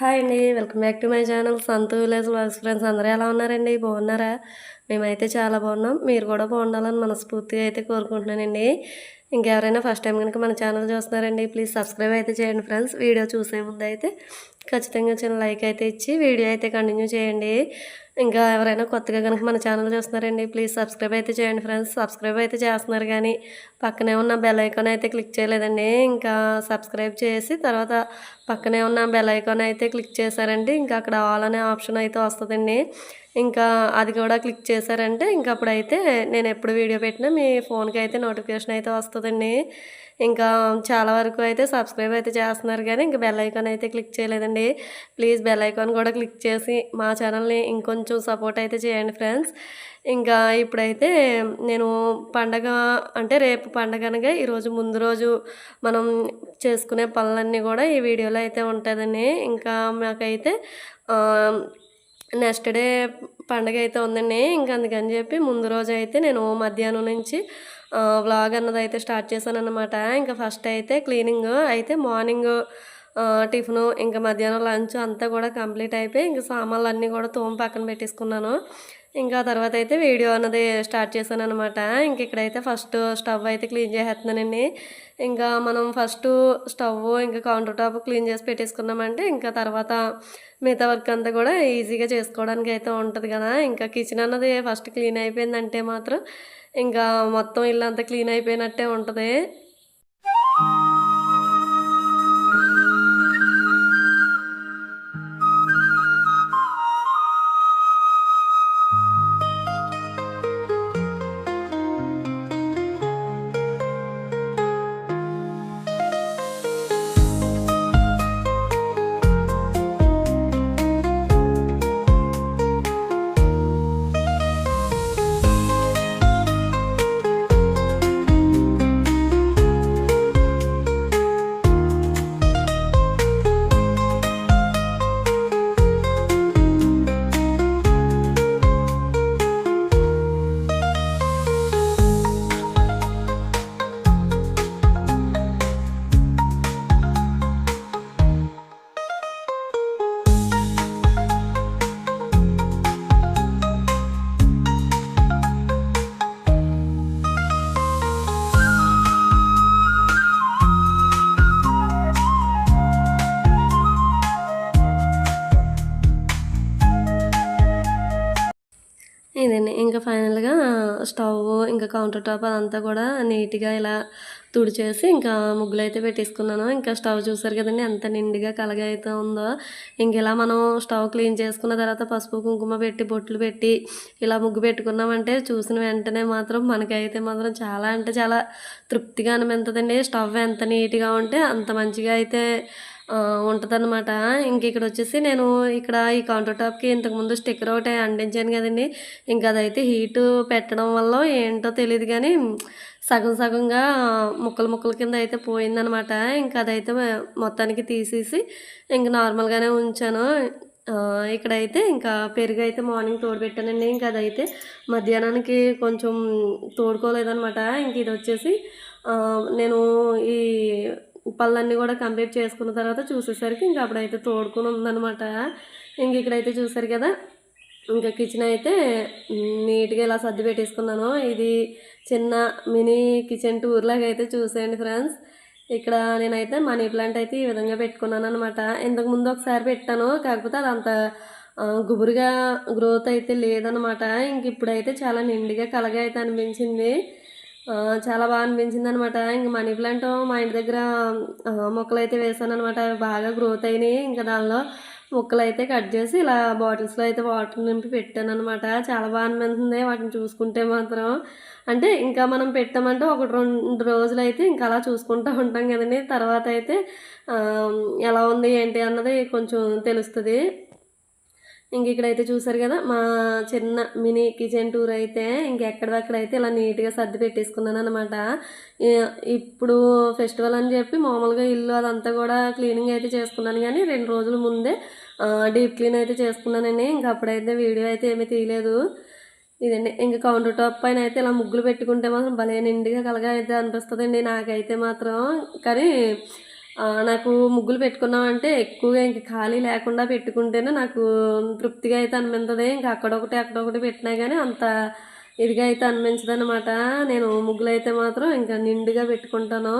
Hi అండి welcome back to my channel. Santhu village vlogs friends అందరూ ఎలా ఉన్నారండి? బాగున్నారా? మేమైతే చాలా బాగున్నాం. మీరు కూడా బాగుండాలని మనస్ఫూర్తిగా అయితే కోరుకుంటున్నానండి. ఇంకెవరైనా ఫస్ట్ టైం కనుక మన ఛానల్ చూస్తున్నారండి ప్లీజ్ సబ్స్క్రైబ్ అయితే చేయండి ఫ్రెండ్స్. వీడియో చూసే ముందు అయితే ఖచ్చితంగా చిన్న లైక్ అయితే ఇచ్చి వీడియో అయితే కంటిన్యూ చేయండి. ఇంకా ఎవరైనా కొత్తగా కనుక మన ఛానల్ చూస్తున్నారండి ప్లీజ్ సబ్స్క్రైబ్ అయితే చేయండి ఫ్రెండ్స్ సబ్స్క్రైబ్ అయితే చేస్తున్నారు కానీ పక్కనే ఉన్న బెల్ ఐకాన్ అయితే క్లిక్ చేయలేదండి. ఇంకా సబ్స్క్రైబ్ చేసి తర్వాత పక్కనే ఉన్న బెల్ ఐకాన్ అయితే క్లిక్ చేశారంటే ఇంకా అక్కడ ఆల్ అనే ఆప్షన్ అయితే వస్తుందండి. ఇంకా అది కూడా క్లిక్ చేశారంటే ఇంకా అప్పుడైతే నేను ఎప్పుడు వీడియో పెట్టినా మీ ఫోన్కి అయితే నోటిఫికేషన్ అయితే వస్తుందండి. ఇంకా చాలా వరకు అయితే సబ్స్క్రైబ్ అయితే చేస్తున్నారు కానీ ఇంకా బెల్ ఐకాన్ అయితే క్లిక్ చేయలేదండి. ప్లీజ్ బెల్ ఐకాన్ కూడా క్లిక్ చేసి మా ఛానల్ని ఇంకొంచెం సపోర్ట్ అయితే చేయండి ఫ్రెండ్స్ ఇంకా ఇప్పుడైతే నేను పండగ అంటే రేపు పండగ అనగా ఈరోజు ముందు రోజు మనం చేసుకునే పనులన్నీ కూడా ఈ వీడియోలో అయితే ఉంటుందండి. ఇంకా మాకైతే నెక్స్ట్ డే పండగ అయితే ఉందండి. ఇంకా అందుకని చెప్పి ముందు రోజు అయితే నేను మధ్యాహ్నం నుంచి వ్లాగ్ అన్నది అయితే స్టార్ట్ చేశాను అనమాట ఇంకా ఫస్ట్ అయితే క్లీనింగ్ అయితే మార్నింగ్ టిఫిన్ ఇంకా మధ్యాహ్నం లంచ్ అంతా కూడా కంప్లీట్ అయిపోయి ఇంకా సామాన్లు అన్నీ కూడా తోమ పక్కన పెట్టేసుకున్నాను. ఇంకా తర్వాత అయితే వీడియో అన్నది స్టార్ట్ చేశాను అనమాట ఇంక ఇక్కడైతే ఫస్ట్ స్టవ్ అయితే క్లీన్ చేసేస్తున్నానండి. ఇంకా మనం ఫస్ట్ స్టవ్ ఇంకా కౌంటర్ టాప్ క్లీన్ చేసి పెట్టేసుకున్నామంటే ఇంకా తర్వాత మిగతా వర్క్ అంతా కూడా ఈజీగా చేసుకోవడానికి అయితే ఉంటుంది కదా. ఇంకా కిచెన్ అన్నది ఫస్ట్ క్లీన్ అయిపోయిందంటే మాత్రం ఇంకా మొత్తం ఇల్లు అంతా క్లీన్ అయిపోయినట్టే ఉంటుంది. కౌంటర్ టాప్ అదంతా కూడా నీట్గా ఇలా తుడిచేసి ఇంకా ముగ్గులు అయితే పెట్టేసుకున్నాను. ఇంకా స్టవ్ చూసారు కదండి ఎంత నిండుగా కలగా అయితే ఉందో. ఇంక ఇలా మనం స్టవ్ క్లీన్ చేసుకున్న తర్వాత పసుపు కుంకుమ పెట్టి బొట్లు పెట్టి ఇలా ముగ్గు పెట్టుకున్నామంటే చూసిన వెంటనే మాత్రం మనకైతే మాత్రం చాలా అంటే చాలా తృప్తిగా అనిపించదండి స్టవ్ ఎంత నీట్గా ఉంటే అంత మంచిగా అయితే ఉంటుందన్నమాట. ఇంక ఇక్కడ వచ్చేసి నేను ఇక్కడ ఈ కౌంటర్ టాప్కి ఇంతకుముందు స్టిక్కర్ ఒకటి అంటించాను కదండి. ఇంకా అదైతే హీటు పెట్టడం వల్ల ఏంటో తెలియదు కానీ సగం సగంగా ముక్కలు ముక్కల కింద అయితే పోయిందనమాట ఇంకా అదైతే మొత్తానికి తీసేసి ఇంక నార్మల్గానే ఉంచాను. ఇక్కడైతే ఇంకా పెరుగు అయితే మార్నింగ్ తోడుపెట్టానండి. ఇంకా అదైతే మధ్యాహ్నానికి కొంచెం తోడుకోలేదనమాట ఇంక ఇది వచ్చేసి నేను ఈ పళ్ళన్నీ కూడా కంప్లీట్ చేసుకున్న తర్వాత చూసేసరికి ఇంకా అప్పుడైతే తోడుకుని ఉందనమాట ఇంక ఇక్కడైతే చూసారు కదా ఇంకా కిచెన్ అయితే నీట్గా ఇలా సర్ది పెట్టేసుకున్నాను. ఇది చిన్న మినీ కిచెన్ టూర్ లాగా అయితే చూసేయండి ఫ్రెండ్స్ ఇక్కడ నేనైతే మనీ ప్లాంట్ అయితే ఈ విధంగా పెట్టుకున్నాను అనమాట ఇంతకు ముందు ఒకసారి పెట్టాను కాకపోతే అది అంత గుబురుగా గ్రోత్ అయితే లేదనమాట ఇంక ఇప్పుడైతే చాలా నిండుగా కలగా అయితే అనిపించింది. చాలా బాగా అనిపించింది అనమాట ఇంకా మనీ ప్లాంట్ మా ఇంటి దగ్గర మొక్కలు అయితే వేసాను అనమాట బాగా గ్రోత్ అయినాయి. ఇంకా దానిలో ముక్కలు అయితే కట్ చేసి ఇలా బాటిల్స్లో అయితే వాటర్ నింపి పెట్టాను అనమాట చాలా బాగా అనిపిస్తుంది వాటిని చూసుకుంటే మాత్రం. అంటే ఇంకా మనం పెట్టామంటే ఒకటి రెండు రోజులు అయితే ఇంకా అలా చూసుకుంటూ ఉంటాం కదండి. తర్వాత అయితే ఎలా ఉంది ఏంటి అన్నది కొంచెం తెలుస్తుంది. ఇంక ఇక్కడైతే చూసారు కదా మా చిన్న మినీ కిచెన్ టూర్ అయితే ఇంకెక్కడక్కడైతే అయితే ఇలా నీట్గా సర్ది పెట్టేసుకున్నాను అనమాట ఇప్పుడు ఫెస్టివల్ అని చెప్పి మామూలుగా ఇల్లు అదంతా కూడా క్లీనింగ్ అయితే చేసుకున్నాను కానీ రెండు రోజుల ముందే డీప్ క్లీన్ అయితే చేసుకున్నానండి. ఇంక అప్పుడైతే వీడియో అయితే ఏమీ తీయలేదు. ఇదండి ఇంకా కౌంటర్ టాప్ పైన అయితే ఇలా ముగ్గులు పెట్టుకుంటే మాత్రం భలే నిండుగా కలగా అయితే అనిపిస్తుందండి నాకైతే మాత్రం. కానీ నాకు ముగ్గులు పెట్టుకున్నామంటే ఎక్కువగా ఇంక ఖాళీ లేకుండా పెట్టుకుంటేనే నాకు తృప్తిగా అయితే అనిపించదు. ఇంకా అక్కడొకటి అక్కడొకటి పెట్టినా కానీ అంత ఇదిగా అయితే అనిపించదు అనమాట నేను ముగ్గులు అయితే మాత్రం ఇంకా నిండుగా పెట్టుకుంటాను.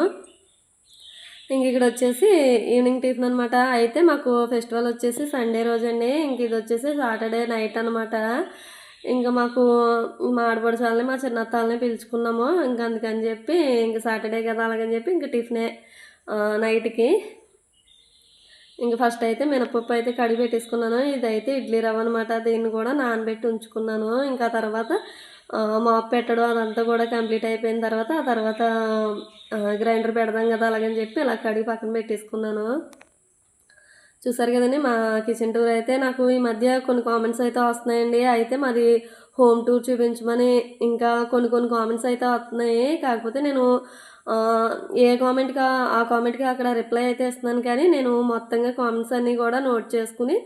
ఇంక ఇక్కడ వచ్చేసి ఈవినింగ్ టిఫిన్ అనమాట అయితే మాకు ఫెస్టివల్ వచ్చేసి సండే రోజండి. ఇంక ఇది వచ్చేసి సాటర్డే నైట్ అనమాట ఇంకా మాకు మా ఆడపడుచాలని మా చిన్నత్తాలని పిలుచుకున్నాము. ఇంకా అందుకని చెప్పి ఇంక సాటర్డే కదా అలాగని చెప్పి ఇంక టిఫినే నైట్కి. ఇంక ఫస్ట్ అయితే మినపప్పు అయితే కడిగి పెట్టేసుకున్నాను. ఇదైతే ఇడ్లీ రవ్వ అనమాట దీన్ని కూడా నానబెట్టి ఉంచుకున్నాను. ఇంకా తర్వాత మాప్ పెట్టడం అదంతా కూడా కంప్లీట్ అయిపోయిన తర్వాత ఆ తర్వాత గ్రైండర్ పెడదాం కదా అలాగని చెప్పి ఇలా కడిగి పక్కన పెట్టేసుకున్నాను. చూసారు కదండి మా కిచెన్ టూర్ అయితే నాకు ఈ మధ్య కొన్ని కామెంట్స్ అయితే వస్తున్నాయండి. అయితే మాది హోమ్ టూర్ చూపించమని ఇంకా కొన్ని కొన్ని కామెంట్స్ అయితే వస్తున్నాయి. కాకపోతే నేను ఏ కామెంట్కి ఆ కామెంట్కి అక్కడ రిప్లై అయితే ఇస్తున్నాను. కానీ నేను మొత్తంగా కామెంట్స్ అన్నీ కూడా నోట్ చేసుకుని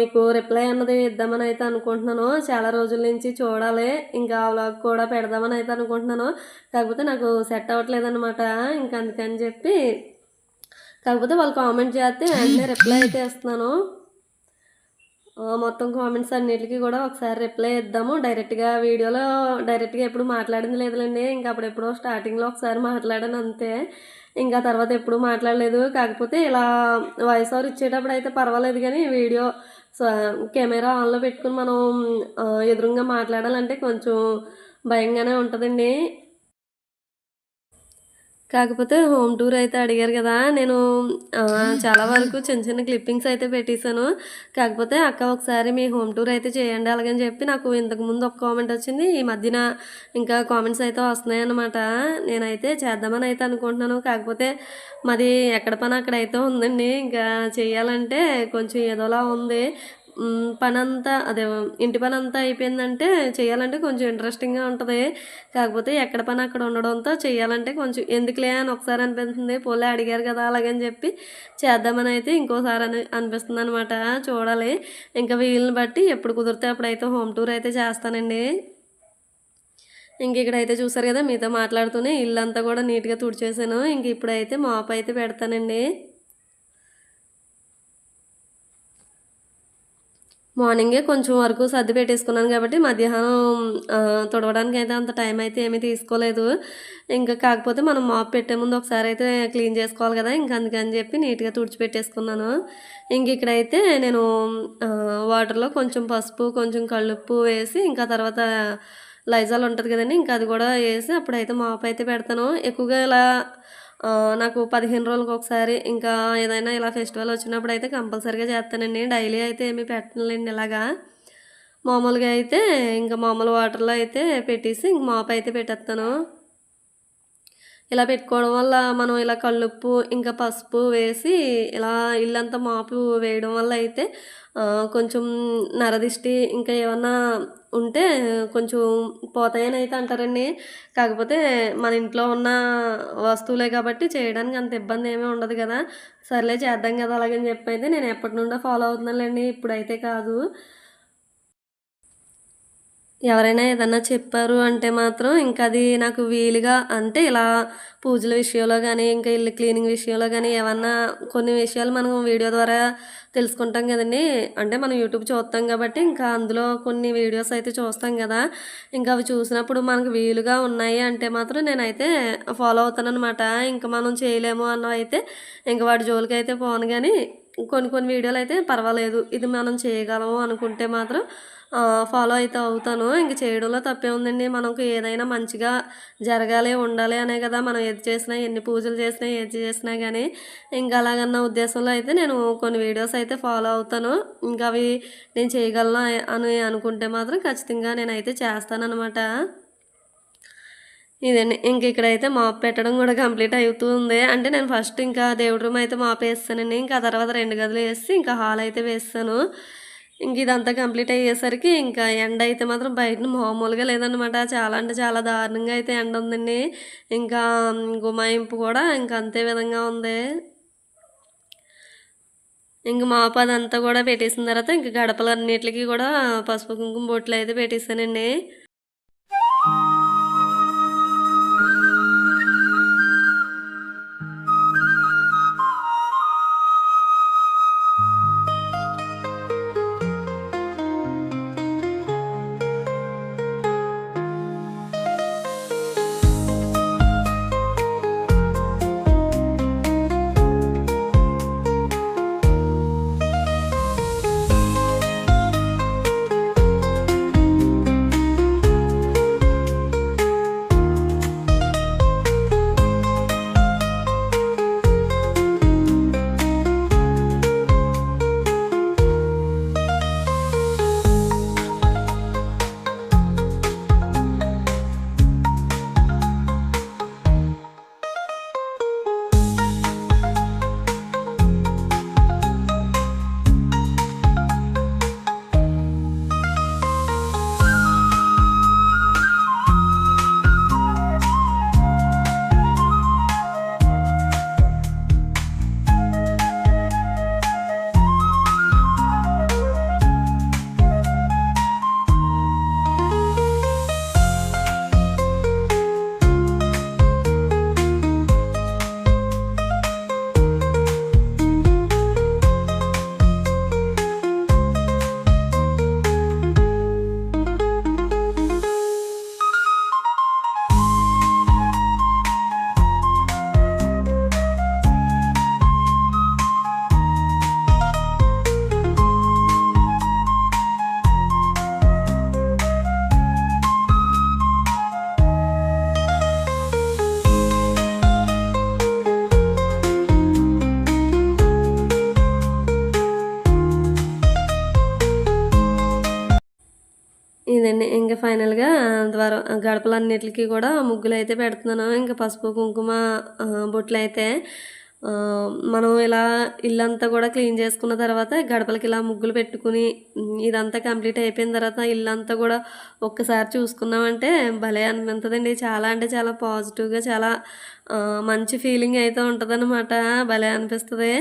మీకు రిప్లై అన్నది ఇద్దామని అయితే అనుకుంటున్నాను. చాలా రోజుల నుంచి చూడాలి. ఇంకా వ్లాగ్ కూడా పెడదామని అయితే అనుకుంటున్నాను. కాకపోతే నాకు సెట్ అవ్వట్లేదన్నమాట ఇంకా అందుకని చెప్పి కాకపోతే వాళ్ళు కామెంట్ చేస్తే వెంటనే రిప్లై అయితే ఇస్తున్నాను. మొత్తం కామెంట్స్ అన్నిటికీ కూడా ఒకసారి రిప్లై ఇద్దాము. డైరెక్ట్గా వీడియోలో డైరెక్ట్గా ఎప్పుడు మాట్లాడింది లేదులేండి. ఇంకా అప్పుడు ఎప్పుడో స్టార్టింగ్లో ఒకసారి మాట్లాడాను అంతే. ఇంకా తర్వాత ఎప్పుడు మాట్లాడలేదు. కాకపోతే ఇలా వాయిస్ ఓవర్ ఇచ్చేటప్పుడు అయితే పర్వాలేదు కానీ వీడియో కెమెరా ఆన్లో పెట్టుకుని మనం ఎదురుగా మాట్లాడాలంటే కొంచెం భయంగానే ఉంటుందండి. కాకపోతే హోమ్ టూర్ అయితే అడిగారు కదా. నేను చాలా వరకు చిన్న చిన్న క్లిప్పింగ్స్ అయితే పెట్టేశాను. కాకపోతే అక్క ఒకసారి మీ హోమ్ టూర్ అయితే చేయండి అలాగని చెప్పి నాకు ఇంతకు ముందు ఒక కామెంట్ వచ్చింది. ఈ మధ్యన ఇంకా కామెంట్స్ అయితే వస్తున్నాయి అన్నమాట. నేనైతే చేద్దామని అయితే అనుకుంటున్నాను. కాకపోతే మాది ఎక్కడ పని అక్కడ అయితే ఉందండి. ఇంకా చేయాలంటే కొంచెం ఏదోలా ఉంది. పని అంతా అదే ఇంటి పని అంతా అయిపోయిందంటే చేయాలంటే కొంచెం ఇంట్రెస్టింగ్గా ఉంటుంది. కాకపోతే ఎక్కడ పని అక్కడ ఉండడంతో చేయాలంటే కొంచెం ఎందుకులే అని ఒకసారి అనిపిస్తుంది. పోలే అడిగారు కదా అలాగని చెప్పి చేద్దామని అయితే ఇంకోసారి అని అనిపిస్తుంది అనమాట చూడాలి. ఇంకా వీళ్ళని బట్టి ఎప్పుడు కుదిరితే అప్పుడైతే హోమ్ టూర్ అయితే చేస్తానండి. ఇంక ఇక్కడైతే చూసారు కదా మీతో మాట్లాడుతూనే ఇల్లంతా కూడా నీట్గా తుడిచేసాను. ఇంక ఇప్పుడైతే మాప్ అయితే పెడతానండి. మార్నింగే కొంచెం వరకు సర్ది పెట్టేసుకున్నాను కాబట్టి మధ్యాహ్నం తుడవడానికి అయితే అంత టైం అయితే ఏమీ తీసుకోలేదు. ఇంకా కాకపోతే మనం మాప్ పెట్టే ముందు ఒకసారి అయితే క్లీన్ చేసుకోవాలి కదా ఇంకా అందుకని చెప్పి నీట్గా తుడిచిపెట్టేసుకున్నాను ఇంక ఇక్కడైతే నేను వాటర్లో కొంచెం పసుపు కొంచెం కళ్ళుప్పు వేసి ఇంకా తర్వాత లైజాల్ ఉంటుంది కదండి ఇంకా అది కూడా వేసి అప్పుడైతే మాప్ అయితే పెడతాను. ఎక్కువగా ఇలా నాకు పదిహేను రోజులకు ఒకసారి ఇంకా ఏదైనా ఇలా ఫెస్టివల్ వచ్చినప్పుడు అయితే కంపల్సరీగా చేస్తానండి. డైలీ అయితే ఏమీ పెట్టనులేండి ఇలాగా. మామూలుగా అయితే ఇంకా మామూలు వాటర్లో అయితే పెట్టేసి ఇంక మాప్ అయితే పెట్టేస్తాను. ఇలా పెట్టుకోవడం వల్ల మనం ఇలా కళ్ళుప్పు ఇంకా పసుపు వేసి ఇలా ఇల్లంతా మాపు వేయడం వల్ల అయితే కొంచెం నరదిష్టి ఇంకా ఏమన్నా ఉంటే కొంచెం పోతాయని అయితే అంటారండి. కాకపోతే మన ఇంట్లో ఉన్న వస్తువులే కాబట్టి చేయడానికి అంత ఇబ్బంది ఏమీ ఉండదు కదా. సర్లే చేద్దాం కదా అలాగని చెప్పి అయితే నేను ఎప్పటి నుండో ఫాలో అవుతున్నానులేండి. ఇప్పుడైతే కాదు. ఎవరైనా ఏదన్నా చెప్పారు అంటే మాత్రం ఇంకా అది నాకు వీలుగా అంటే ఇలా పూజల విషయంలో కానీ ఇంకా ఇల్లు క్లీనింగ్ విషయంలో కానీ ఏమన్నా కొన్ని విషయాలు మనం వీడియో ద్వారా తెలుసుకుంటాం కదండి. అంటే మనం యూట్యూబ్ చూస్తాం కాబట్టి ఇంకా అందులో కొన్ని వీడియోస్ అయితే చూస్తాం కదా. ఇంకా అవి చూసినప్పుడు మనకు వీలుగా ఉన్నాయి అంటే మాత్రం నేనైతే ఫాలో అవుతాను అనమాట ఇంకా మనం చేయలేము అన్న అయితే ఇంకా వాటి జోలికి అయితే పోను కానీ కొన్ని కొన్ని వీడియోలు అయితే పర్వాలేదు. ఇది మనం చేయగలము అనుకుంటే మాత్రం ఫాలో అయితే అవుతాను. ఇంక చేయడంలో తప్పే ఉందండి. మనకు ఏదైనా మంచిగా జరగాలి ఉండాలి అనే కదా. మనం ఏది చేసినా ఎన్ని పూజలు చేసినా ఏది చేసినా కానీ ఇంకా అలాగన్న ఉద్దేశంలో అయితే నేను కొన్ని వీడియోస్ అయితే ఫాలో అవుతాను. ఇంకా అవి నేను చేయగలను అని అనుకుంటే మాత్రం ఖచ్చితంగా నేనైతే చేస్తానన్నమాట. ఇదండి. ఇంక ఇక్కడైతే మాప్ పెట్టడం కూడా కంప్లీట్ అవుతూ ఉంది. అంటే నేను ఫస్ట్ ఇంకా దేవుడి రూమ్ అయితే మాప్ వేస్తానండి. ఇంకా తర్వాత రెండు గదులు వేసి ఇంకా హాల్ అయితే వేస్తాను. ఇంక ఇదంతా కంప్లీట్ అయ్యేసరికి ఇంకా ఎండ అయితే మాత్రం బయట మామూలుగా లేదనమాట చాలా అంటే చాలా దారుణంగా అయితే ఎండ ఉందండి. ఇంకా గుమాయింపు కూడా ఇంకా అంతే విధంగా ఉంది. ఇంక మాపు అదంతా కూడా పెట్టేసిన తర్వాత ఇంక గడపలన్నిటికి కూడా పసుపు కుంకుమ బొట్లు అయితే పెట్టేసానండి ఇదండి ఇంకా ఫైనల్‌గా ద్వారం గడపలన్నిటికీ కూడా ముగ్గులైతే పెడుతున్నాను. ఇంకా పసుపు, కుంకుమ బొట్లు అయితే మనం ఇలా ఇల్లంతా కూడా క్లీన్ చేసుకున్న తర్వాత గడపలకి ఇలా ముగ్గులు పెట్టుకుని ఇదంతా కంప్లీట్ అయిపోయిన తర్వాత ఇల్లంతా కూడా ఒక్కసారి చూసుకున్నామంటే భలే అనిపించదండి చాలా అంటే చాలా పాజిటివ్‌గా చాలా మంచి ఫీలింగ్ అయితే ఉంటుందన్నమాట భలే అనిపిస్తుంది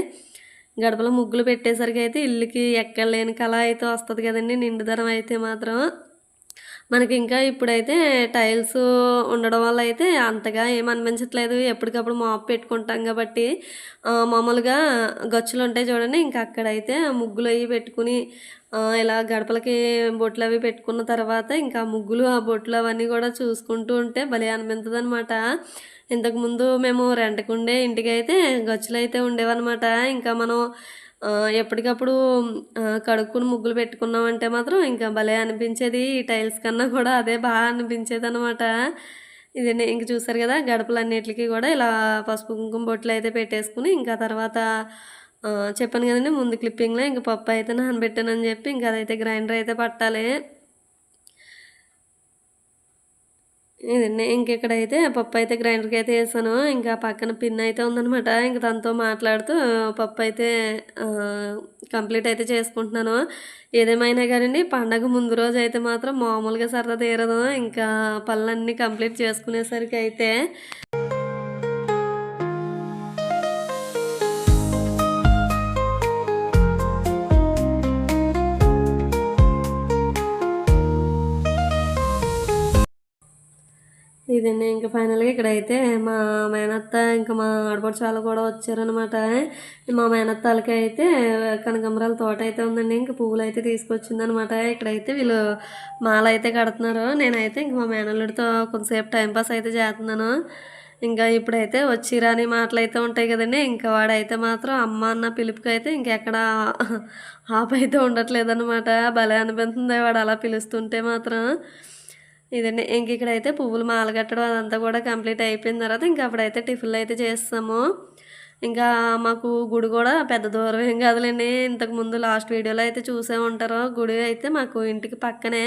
గడపలో ముగ్గులు పెట్టేసరికి అయితే ఇల్లుకి ఎక్కడ లేని కళ అయితే వస్తుంది కదండి నిండుదనం అయితే మాత్రం. మనకి ఇంకా ఇప్పుడైతే టైల్స్ ఉండడం వల్ల అయితే అంతగా ఏం అనిపించట్లేదు. ఎప్పటికప్పుడు మాప్ పెట్టుకుంటాం కాబట్టి మామూలుగా గచ్చులు ఉంటాయి చూడండి. ఇంకా అక్కడైతే ముగ్గులయి పెట్టుకుని ఇలా గడపలకి బొట్లు అవి పెట్టుకున్న తర్వాత ఇంకా ముగ్గులు, ఆ బొట్లు అవన్నీ కూడా చూసుకుంటూ ఉంటే భలే అనిపింతదనమాట. ఇంతకుముందు మేము రెంటకుండే ఇంటికి అయితే గచ్చులు అయితే ఉండేవనమాట. ఇంకా మనం ఎప్పటికప్పుడు కడుక్కుని ముగ్గులు పెట్టుకున్నామంటే మాత్రం ఇంకా భలే అనిపించేది. ఈ టైల్స్ కన్నా కూడా అదే బాగా అనిపించేది అనమాట ఇది ఇంక చూసారు కదా! గడపలన్నిటికీ కూడా ఇలా పసుపు, కుంకుమ బొట్లు అయితే పెట్టేసుకుని ఇంకా తర్వాత చెప్పాను కదండి ముందు క్లిప్పింగ్‌లో ఇంక పప్పయితే నానబెట్టానని చెప్పి ఇంకా అదైతే గ్రైండర్ అయితే పట్టాలి. ఇంకెక్కడైతే పప్పు అయితే గ్రైండర్కి అయితే వేసాను ఇంకా పక్కన పిన్ అయితే ఉందనమాట. ఇంక తనతో మాట్లాడుతూ పప్పు అయితే కంప్లీట్ అయితే చేసుకుంటున్నాను. ఏదేమైనా గానండి పండగ ముందు రోజైతే మాత్రం మామూలుగా సరదా తీరదు. ఇంకా పళ్ళన్నీ కంప్లీట్ చేసుకునేసరికి అయితే ఇదండి ఇంకా ఫైనల్‌గా ఇక్కడైతే మా మేనత్త ఇంకా మా ఆడపడుచు వాళ్ళు కూడా వచ్చారనమాట. మా మేనత్తాలకి అయితే కనకంబరాల తోట అయితే ఉందండి. ఇంకా పువ్వులు అయితే తీసుకొచ్చిందనమాట. ఇక్కడైతే వీళ్ళు మాలయితే కడుతున్నారు. నేనైతే ఇంక మా మేనల్లుడితో కొంతసేపు టైంపాస్ అయితే చేస్తున్నాను ఇంకా ఇప్పుడైతే వచ్చి రాని మాటలయితే ఉంటాయి కదండీ! ఇంకా వాడైతే మాత్రం అమ్మ అన్న పిలుపుకైతే ఇంకెక్కడ ఆపైతే ఉండట్లేదన్నమాట భలే అనిపిస్తుంది వాడు అలా పిలుస్తుంటే మాత్రం. ఇదండి. ఇంక ఇక్కడైతే పువ్వులు మాల కట్టడం అదంతా కూడా కంప్లీట్ అయిపోయిన తర్వాత ఇంక అప్పుడైతే టిఫిన్లు అయితే చేస్తాము ఇంకా మాకు గుడి కూడా పెద్ద దూరం ఏం కాదులెండి. ఇంతకుముందు లాస్ట్ వీడియోలో అయితే చూసే ఉంటారు. గుడి అయితే మాకు ఇంటికి పక్కనే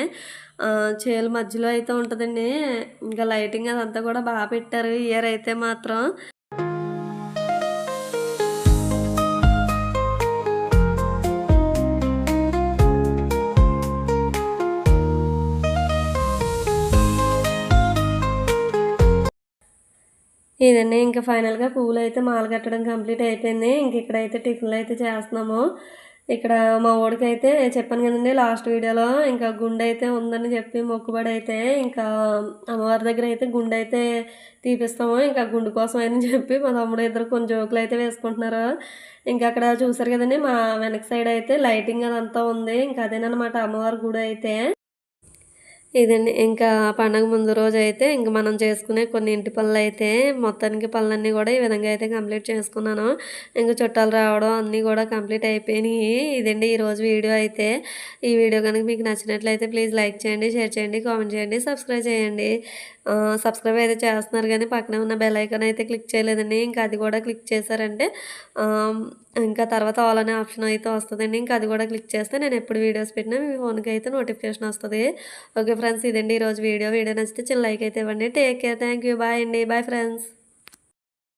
చేలు మధ్యలో అయితే ఉంటుందండి ఇంకా లైటింగ్ అదంతా కూడా బాగా పెట్టారు ఇయర్ అయితే మాత్రం. ఇదండి ఇంకా ఫైనల్‌గా పువ్వులయితే మాల కట్టడం కంప్లీట్ అయిపోయింది. ఇంక ఇక్కడైతే టిఫిన్‌లయితే చేస్తున్నాము. ఇక్కడ మా ఓడికి అయితే చెప్పాను కదండి లాస్ట్ వీడియోలో ఇంకా గుండె అయితే ఉందని చెప్పి మొక్కుబడి అయితే ఇంకా అమ్మవారి దగ్గర అయితే గుండె అయితే తీపిస్తాము ఇంకా గుండు కోసం అని చెప్పి మా తమ్ముడు ఇద్దరు కొన్ని జోకులు అయితే వేసుకుంటున్నారు ఇంకా అక్కడ చూసారు కదండి మా వెనక సైడ్ అయితే లైటింగ్ అదంతా ఉంది ఇంకా అదేనమాట అమ్మవారి గుడి అయితే ఇదండి. ఇంకా పండగ ముందు రోజు అయితే ఇంక మనం చేసుకునే కొన్ని ఇంటి పనులు అయితే మొత్తానికి పనులన్నీ కూడా ఈ విధంగా అయితే కంప్లీట్ చేసుకున్నాను. ఇంకా చుట్టాలు రావడం అన్నీ కూడా కంప్లీట్ అయిపోయినాయి. ఇదండి ఈరోజు వీడియో అయితే. ఈ వీడియో కనుక మీకు నచ్చినట్లయితే ప్లీజ్ లైక్ చేయండి షేర్ చేయండి కామెంట్ చేయండి సబ్స్క్రైబ్ చేయండి. సబ్స్క్రైబ్ అయితే చేస్తున్నారు కానీ పక్కనే ఉన్న బెల్ ఐకాన్ అయితే క్లిక్ చేయలేదండి. ఇంకా అది కూడా క్లిక్ చేశారంటే ఇంకా తర్వాత ఆల్ అనే ఆప్షన్ అయితే వస్తుందండి. ఇంకా అది కూడా క్లిక్ చేస్తే నేను ఎప్పుడు వీడియోస్ పెట్టినా మీ ఫోన్కి అయితే నోటిఫికేషన్ వస్తుంది. ఓకే ఫ్రెండ్స్ ఇదండి ఈరోజు వీడియో వీడియో నచ్చితే చిన్న లైక్ అయితే ఇవ్వండి. Take care thank you bye అండి. Bye friends